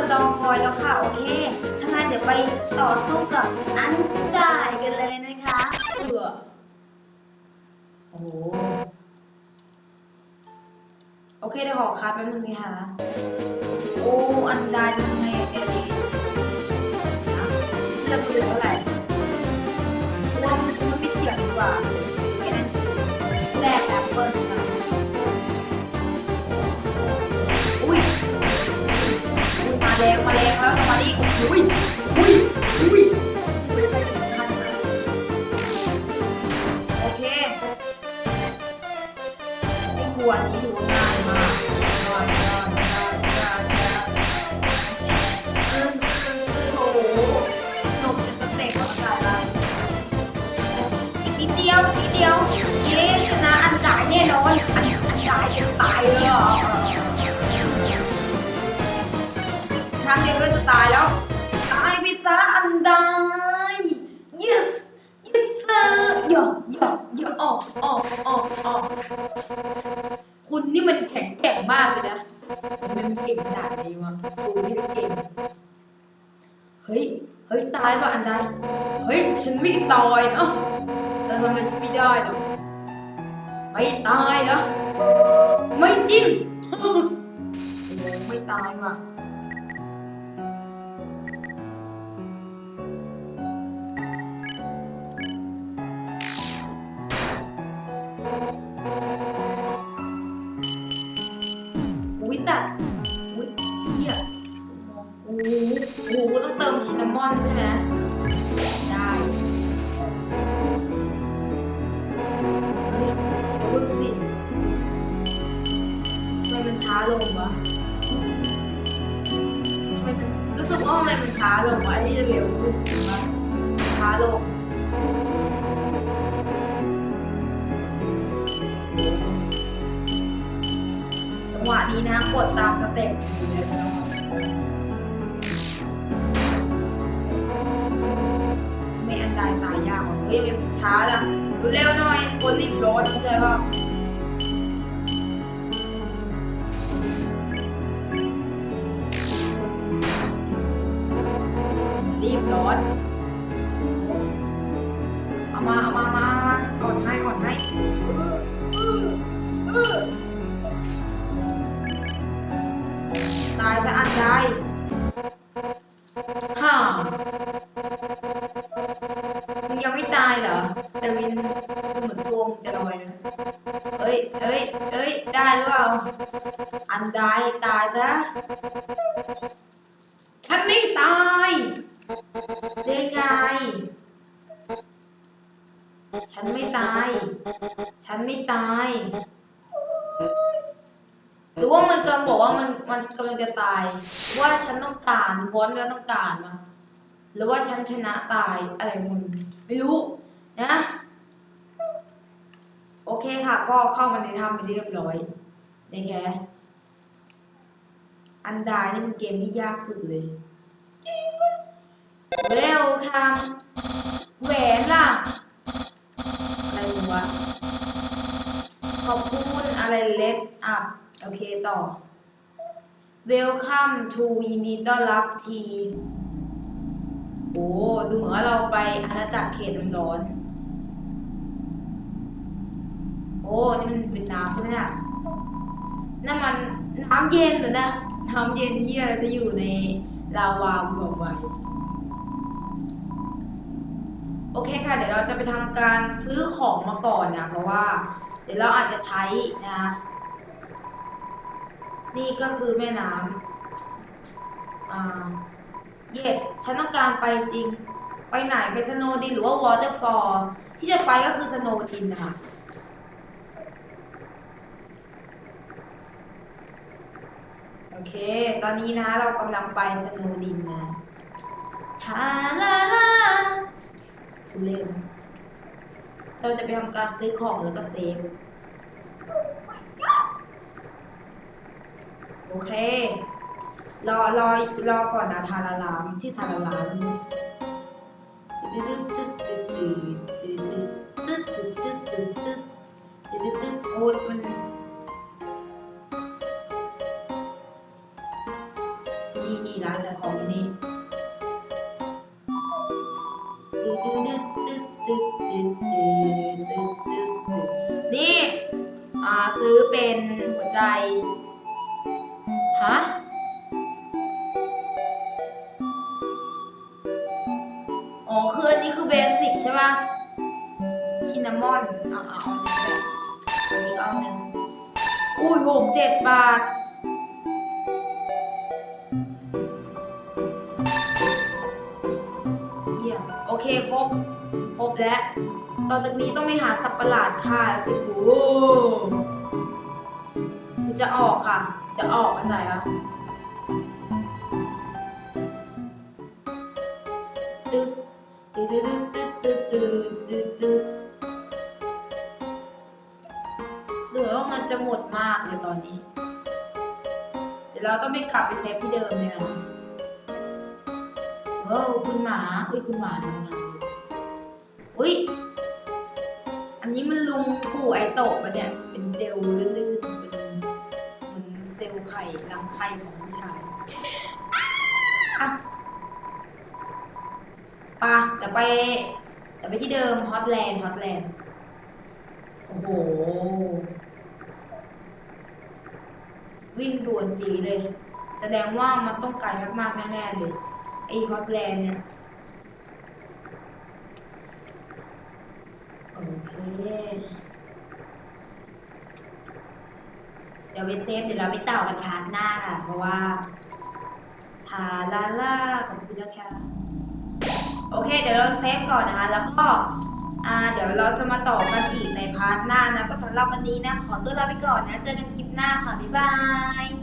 คนรอคอยแล้วค่ะ โอเคถ้างั้นเดี๋ยวไปต่อสู้กับอันด่ายกันเลยนะคะเผื่อโอ้โหโอเคเดี๋ยวขอคัดไป๊บนึงนะคะโอ้ อันดายทำไงอะแกดีนะ ไอ้หัวนี้ถือว่าง่ายมากง่ายง่ายง่ายง่ายง่ายเออโอ้โหหนุ่มเป็นสเต็ปของการละอีกนิดเดียวนิดเดียวเย้ชนะอันจ่ายแน่นอนอันอันจ่ายจะตายเลยเหรอทางเดียวก็จะตายแล้วตายไปซะอันใด yes yes sir อย่าอย่าอย่าออกออกออกออกคุณนี่มันแข็งแกร่ง มากเลยนะมันเก่งขนาดเลยวะกูนี่เก่งเฮ้ย เฮ้ย ตายก่อันใดเฮ้ย ฉันไม่ตายเนาะแต่ทำไมฉันไม่ได้หรอไม่ตายเหรอไม่จริงไม่ตายว่ะ อุ้ยตัดอุ้ยเหี้ยโอ้โหต้องเติมชินนามอนใช่ไหมได้เฮ้ยเดี๋ยวพึ่งสิทำไมมันช้าลงวะทำไมมันรู้สึกว่าทำไมมันช้าลงวะอันนี้จะเร็วขึ้นถูกปะช้าลง นี้นะกดตามสเต็ปไม่อันใดตายยากหรอกเฮ้ยมันช้าละเร็วหน่อยคนรีบร้อนเข้าใจป่ะรีบร้อนเอามาเอามามาอ่อนให้อ่อนให้ายจะอันใดฮ่ามึงยังไม่ตายเหรอ แต่วินเหมือนตัวมึงจะลอยนะเอ้ยเอ้ยเอ้ย ได้หรือเปล่า อันใดตายซะ ฉันไม่ตายได้ไง ฉันไม่ตาย ฉันไม่ตาย ว่ามันกำลังบอกว่ามันมันกำลังจะตาย ว่าฉันต้องการวอนแล้วต้องการมาหรือว่าฉันชนะตายอะไรมึงไม่รู้นะ โอเคค่ะ ก็เข้ามาในถ้ำไปเรียบร้อยในแค่อันดานี่มันเกมที่ยากสุดเลยเวลคัมแหวนล่ะ อะไรวะขอบคุณอะไรเล็ดอัพ โอเคต่อ Welcome to ยินดีต้อนรับทีโอ้ดูเหมือนว่าเราไปอาณาจักรเขตร้อนโอ้นี่มันเป็นน้ำใช่ไหมน่ะนั่นมันน้ำเย็นเหรอนะน้ำเย็นที่อะไรจะอยู่ในลาวาบอกไว้โอเคค่ะ เดี๋ยวเราจะไปทำการซื้อของมาก่อนนะ เพราะว่า เดี๋ยวเราอาจจะใช้นะ นี่ก็คือแม่น้ำเย็ดฉันต้องการไปจริง ไปไหนไปสโนดินหรือว่าวอเตอร์ฟอลที่จะไปก็คือสโนดินนะคะโอเค ตอนนี้นะเรากำลังไปสโนดินนะทาลาลาทุเรศเราจะไปทำการซื้อของแล้วก็เซฟ โอเค รอรอรอก่อนนะทาราลามที่ทาราลามโอ้มันนี่นี่ร้านแต่ของนี่ตึ๊ดตึ๊ดตึ๊ดตึ๊ดตึ๊ด มอนอ่าเอาอันนี้แบบอันนี้ก็เอาหนึ่งอุ้ยหกเจ็ดบาทเยี่ยมโอเคครบ ครบแล้ว ต่อจากนี้ต้องไปหาสัตว์ประหลาดค่ะสิโอ้จะออกค่ะ จะออกอันไหนอะ เหลือว่าเงินจะหมดมากเลยตอนนี้ เดี๋ยวเราต้องไปกลับไปเซฟที่เดิมเลยนะโอ้คุณหมาอุ้ยคุณหมาทำงานอุ้ยอันนี้มันลุงปู่ไอโตะปะเนี่ย เป็นเจลลื่นๆเป็นเหมือนเซลล์ไข่รังไข่ของผู้ชายอะปะเดี๋ยวไปเดี๋ยวไปที่เดิมฮอตแลนด์ฮอตแลนด์โอ้โห วิ่งด่วนจีเลย แสดงว่ามันต้องไกลมากๆแน่ๆเลยไอ้ฮอตแลนด์เนี่ยโอเคเดี๋ยวไปเซฟเดี๋ยวเราไปต่ากันพาร์ทหน้าค่ะเพราะว่าทาลาล่าขอบคุณนะคะโอเค เดี๋ยวเราเซฟก่อนนะคะ แล้วก็ อ่าเดี๋ยวเราจะมาต่อกันอีกในพาร์ทหน้านะ ก็สำหรับวันนี้นะ ขอตัวลาไปก่อนนะ เจอกันคลิปหน้าค่ะ บ๊ายบาย